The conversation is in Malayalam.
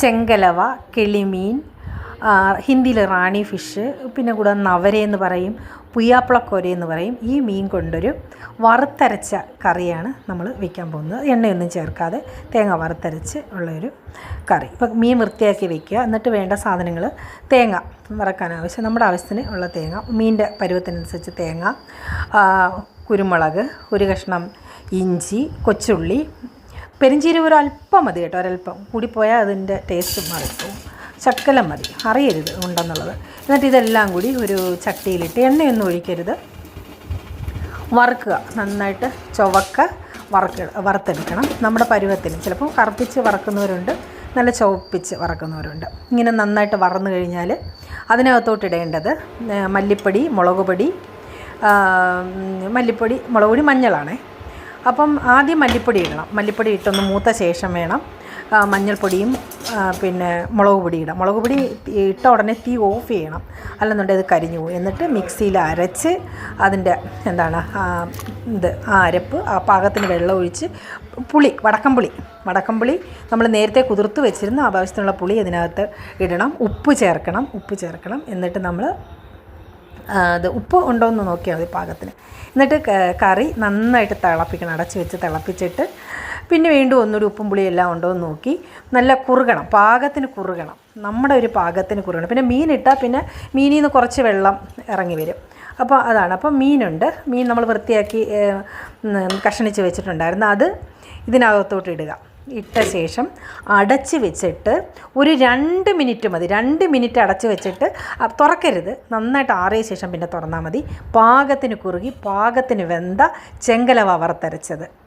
ചെങ്കലവ കിളിമീൻ ഹിന്ദിയിൽ റാണി ഫിഷ് പിന്നെ കൂടെ നവരയെന്ന് പറയും പുയ്യാപ്പിളക്കോര എന്ന് പറയും. ഈ മീൻ കൊണ്ടൊരു വറുത്തരച്ച കറിയാണ് നമ്മൾ വയ്ക്കാൻ പോകുന്നത്. എണ്ണയൊന്നും ചേർക്കാതെ തേങ്ങ വറുത്തരച്ച് ഉള്ളൊരു കറി. ഇപ്പം മീൻ വൃത്തിയാക്കി വെക്കുക. എന്നിട്ട് വേണ്ട സാധനങ്ങൾ തേങ്ങ വറക്കാൻ ആവശ്യം. നമ്മുടെ ആവശ്യത്തിന് ഉള്ള തേങ്ങ മീന്റെ പരുവത്തിനനുസരിച്ച് തേങ്ങ കുരുമുളക് ഒരു കഷ്ണം ഇഞ്ചി കൊച്ചുള്ളി പെരിഞ്ചീരകം ഒരു അല്പം മതി കേട്ടോ ഒരല്പം. കൂടിപ്പോയാൽ അതിന്റെ ടേസ്റ്റ് മാറിപ്പോവും ശക്കലം മതി. അറിയരുത് ഉണ്ടെന്നുള്ളത്. എന്നിട്ട് ഇതെല്ലാം കൂടി ഒരു ചട്ടിയിലിട്ട് എണ്ണയൊന്നും ഒഴിക്കരുത്. വറുക്കുക. നന്നായിട്ട് ചുവക്ക വറുക്ക വറുത്തെടുക്കണം. നമ്മുടെ പരുവത്തിന് ചിലപ്പോൾ കറുപ്പിച്ച് വറക്കുന്നവരുണ്ട് നല്ല ചുവപ്പിച്ച് വറക്കുന്നവരുണ്ട്. ഇങ്ങനെ നന്നായിട്ട് വറന്നു കഴിഞ്ഞാൽ അതിനകത്തോട്ട് ഇടേണ്ടത് മല്ലിപ്പൊടി മുളക് പൊടി മല്ലിപ്പൊടി മുളക് പൊടി മഞ്ഞളാണേ. അപ്പം ആദ്യം മല്ലിപ്പൊടി ഇടണം. മല്ലിപ്പൊടി ഇട്ടൊന്ന് മൂത്ത ശേഷം വേണം മഞ്ഞൾപ്പൊടിയും പിന്നെ മുളക് പൊടി ഇടാം മുളക് പൊടി ഇട്ട ഉടനെ തീ ഓഫ് ചെയ്യണം. അല്ലെന്നുണ്ടെങ്കിൽ അത് കരിഞ്ഞു പോകും. എന്നിട്ട് മിക്സിയിൽ അരച്ച് അതിന്റെ എന്താണ് ഇത് ആ അരപ്പ് ആ പാകത്തിന് വെള്ളം ഒഴിച്ച് പുളി. വടക്കം പുളി നമ്മൾ നേരത്തെ കുതിർത്ത് വെച്ചിരുന്ന ആവശ്യത്തിനുള്ള പുളി അതിനകത്ത് ഇടണം. ഉപ്പ് ചേർക്കണം. ഉപ്പ് ചേർക്കണം. എന്നിട്ട് നമ്മൾ അത് ഉപ്പ് ഉണ്ടോ എന്ന് നോക്കിയാൽ മതി പാകത്തിന്. എന്നിട്ട് കറി നന്നായിട്ട് തിളപ്പിക്കണം. അടച്ച് വെച്ച് തിളപ്പിച്ചിട്ട് പിന്നെ വീണ്ടും ഒന്നുകൂടി ഉപ്പും പുളിയും എല്ലാം ഉണ്ടോ എന്ന് നോക്കി. നല്ല കുറുകണം. പാകത്തിന് കുറുകണം. നമ്മുടെ ഒരു പാകത്തിന് കുറുകണം. പിന്നെ മീൻ മീനിട്ടാൽ പിന്നെ മീനിൽ നിന്ന് കുറച്ച് വെള്ളം ഇറങ്ങി വരും. അപ്പോൾ അതാണ്. അപ്പോൾ മീനുണ്ട്. മീൻ നമ്മൾ വൃത്തിയാക്കി കഷണിച്ച് വെച്ചിട്ടുണ്ടായിരുന്നു. അത് ഇതിനകത്തോട്ട് ഇടുക. ഇട്ട ശേഷം അടച്ച് വെച്ചിട്ട് ഒരു രണ്ട് മിനിറ്റ് മതി. രണ്ട് മിനിറ്റ് അടച്ച് വെച്ചിട്ട് തുറക്കരുത്. നന്നായിട്ട് ആറിയ ശേഷം പിന്നെ തുറന്നാൽ മതി. പാകത്തിന് കുറുകി പാകത്തിന് വെന്ത ചെങ്കലവ വറുത്തരച്ചത്.